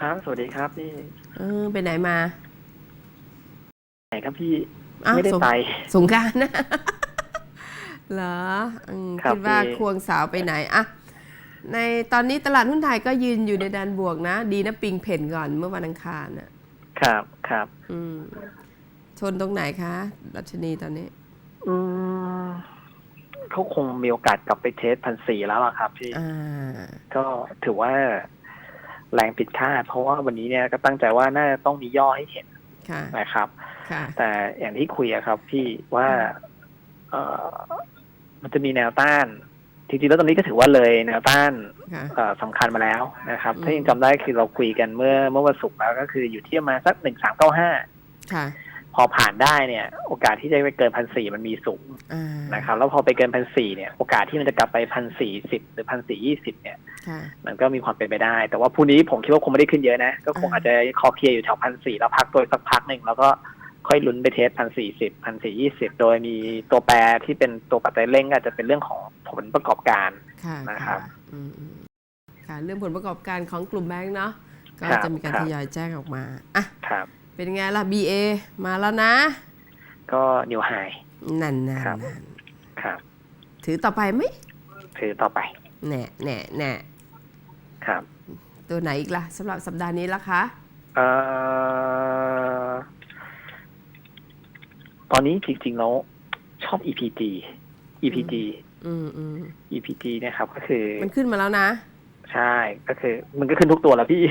ครับ สวัสดีครับพี่เออไปไหนมาไหนครับพี่ อ้าวไม่ได้สงไป สงกรารนะ เหรออืมครับคิดว่าพี่ ควงสาวไปไหนอะในตอนนี้ตลาดหุ้นไทยก็ยืนอยู่ในแดนบวกนะ ดีนะปิงเพ่นก่อนเมื่อวันอังคารน่ะ ครับครับ อืม ชนตรงไหนคะรัชนีตอนนี้ อืมเขาคงมีโอกาสกลับไปเทสพันสี่แล้วล่ะครับพี่ อ่า ก็ถือว่า แรงผิดคาด เพราะว่าวันนี้เนี่ยก็ตั้งใจว่าน่าจะต้องมีย่อให้เห็นค่ะนะครับค่ะแต่อย่างที่คุยอะครับพี่ว่าเออมันจะมีแนวต้านจริงๆแล้วตอนนี้ก็ถือว่าเลยแนวต้านค่ะเอ่อสำคัญมาแล้วนะครับอืมถ้ายังจำได้คือเราคุยกันเมื่อเมื่อวันศุกร์แล้วก็คืออยู่ที่ประมาณสักหนึ่งสามเก้าห้าค่ะ พอผ่านได้เนี่ย โอกาสที่จะไปเกินพันสี่มันมีสูงอ่านะครับ แล้วพอไปเกินพันสี่เนี่ย โอกาสที่มันจะกลับไปพันสี่สิบหรือพันสี่ยี่สิบเนี่ยค่ะมันก็มีความเป็นไปได้ แต่ว่าพรุ่งนี้ผมคิดว่าคงไม่ได้ขึ้นเยอะนะ ก็คงอ่าอาจจะคอเคลียร์อยู่แถวพันสี่แล้วพักตัวสักพักหนึ่งแล้วก็ค่อยลุ้นไปเทสพันสี่สิบพันสี่ยี่สิบโดยมีตัวแปรที่เป็นตัวปัจจัยเร่งก็อาจจะเป็นเรื่องของผลประกอบการค่ะนะครับอืมอืมค่ะเรื่องผลประกอบการของกลุ่มแบงค์เนาะก็ครับจะมีการครับทยอยแจ้งออกมาอะครับ เป็นไงล่ะ BA มาแล้วนะ ก็นิวไฮนั่นนั่นครับนั่นครับ ถือต่อไปไหมถือต่อไป แน่แน่แน่ครับ ตัวไหนอีกล่ะสำหรับสัปดาห์นี้ล่ะคะ เอ่อ ตอนนี้จริงๆแล้วชอบ EPG EPG อืมอืม EPG เนะครับ ก็คือ มันขึ้นมาแล้วนะ ใช่ ก็คือ มันก็ขึ้นทุกตัวแล้วพี่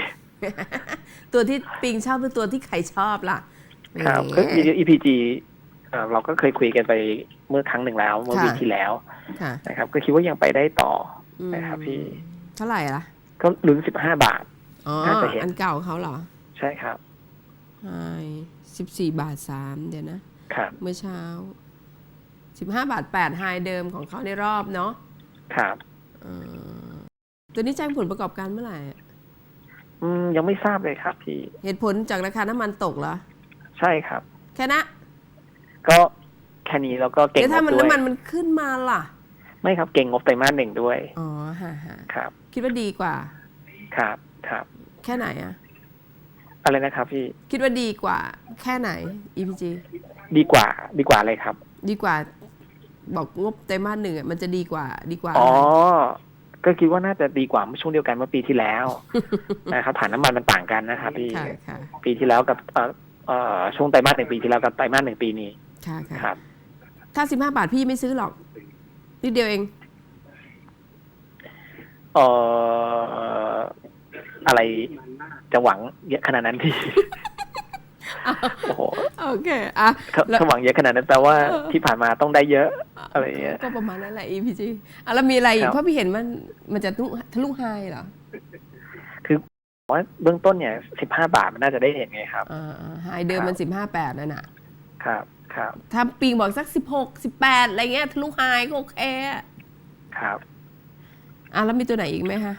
ตัวที่ปิงชอบหรือตัวที่ใครชอบล่ะครับแหมก็ EPG เอ่อเราก็เคยคุยกันไปเมื่อครั้งหนึ่งแล้ว เมื่อค่ะวีคที่แล้วค่ะนะครับ ก็คิดว่ายังไปได้ต่ออืมนะครับพี่เท่าไหร่ล่ะ ก็ลุ้นสิบห้าบาทอ๋อน่าจะเห็นอันเก่าเขาเหรอ ใช่ครับใช่สิบสี่บาทสามเดี๋ยวนะ ครับ เมื่อเช้าสิบห้าบาทแปดไฮเดิมของเขาในรอบเนาะครับเออตัวนี้แจ้งผลประกอบการเมื่อไหร่ อะอืมยังไม่ทราบเลยครับพี่ เหตุผลจากราคาน้ำมันตกเหรอ ใช่ครับ แค่นะก็แค่นี้แล้วก็เก่งเดี๋ยวงถ้าบมันด้วยน้ำมันมันขึ้นมาล่ะ ไม่ครับเก่งงบไตรมาสหนึ่งด้วยอ๋อฮะฮะครับ คิดว่าดีกว่า ครับครับ แค่ไหนอะอะไรนะครับพี่คิดว่าดีกว่า แค่ไหน EPG ดีกว่าดีกว่าอะไรครับ ดีกว่า บอกงบไตรมาสหนึ่งอะมันจะดีกว่าดีกว่าอ๋ออะไร ก็คิดว่าน่าจะดีกว่าเมื่อช่วงเดียวกันเมื่อปีที่แล้วนะครับฐานน้ำมันมันต่างกันนะครับพี่ค่ะค่ะปีที่แล้วกับเอ่อเอ่อช่วงไตรมาสหนึ่งปีที่แล้วกับไตรมาสหนึ่งปีนี้ค่ะค่ะครับ ถ้าสิบห้าบาทพี่ไม่ซื้อหรอกนิดเดียวเองเอ่ออะไรจะหวังเยอะขนาดนั้นพี่ โอ้โหโอเคอะถ้าแล้วถ้าหวังเยอะขนาดนั้นแปลว่าที่ผ่านมาต้องได้เยอะอะไรอย่างเงี้ยก็ประมาณนั้นแหละ EPG อะแล้วมีอะไรอีครักบเพราะพี่เห็นมันมันจะทะลุทะลุไฮเหรอผมว่าเบื้องต้นเนี่ยสิบห้าบาทมันน่าจะได้เห็นไงครับอ่าไฮเดิมมันสิบห้าแปดนั่นน่ะ ครับครับถ้าปิงบอกสักสิบหกสิบแปดอะไรเงี้ยทะลุไฮก็โอเคอะครับอะแล้วมีตัวไหนอีกไหมคะ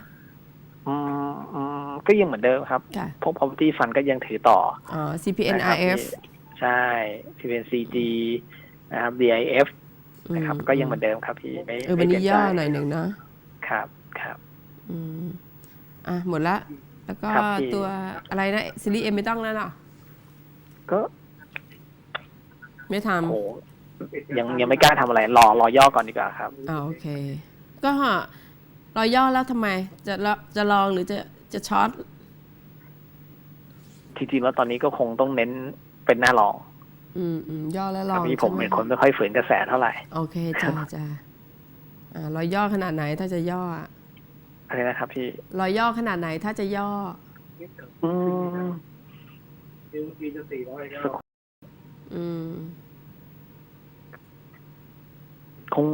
อืมอืมก็ยังเหมือนเดิมครับ ค่ะพวก property fund ก็ยังถือต่ออ๋อ นะครับ CPNRF ใช่ PNCG นะครับ DIF นะครับ ก็ยังเหมือนเดิมครับพี่ไม่เออไม่วันเปลี่นี้ยนย่อใจหน่อยหนึ่งเนาะครับครับ อืมอะ หมดละ แล้วก็ครับพี่ ตัวอะไรนะซีรีส์เอ็มไม่ต้องแล้วเนาะก็ไม่ทโหยังยังไม่กล้าทำอะไร รอรอย่อก่อนดีกว่าครับำอ่าโอเค ก็ รอยย่อแล้วทำไมจะละจะลองหรือจะจะช็อตจริงๆแล้วตอนนี้ก็คงต้องเน้นเป็นหน้ารอง อืมอืมย่อแล้วลตออนงนี้ผมใช่ไหเป็นคนไม่ค่อยฝืนกระแสเท่าไหร่ โอเคจ้าจ้าอ่ารอยย่อขนาดไหนถ้าจะย่ออะอะไรนะครับพี่ รอยย่อขนาดไหนถ้าจะย่อ อืมอืมคง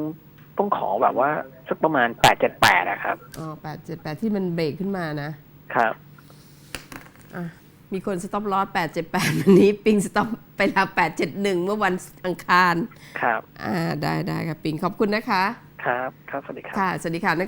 ต้องขอแบบว่าสักประมาณแปดเจ็ดแปดอะครับอ๋อแปดเจ็ดแปดที่มันเบรกขึ้นมานะครับอะมีคนสต็อปลอสแปดเจ็ดแปดวันนี้ ปิงสต็อปไปแล้วแปดเจ็ดหนึ่งเมื่อวันอังคาร ครับ อ่า ได้ได้ครับปิงขอบคุณนะคะ ครับ ครับ สวัสดีครับ ค่ะ สวัสดีค่ะ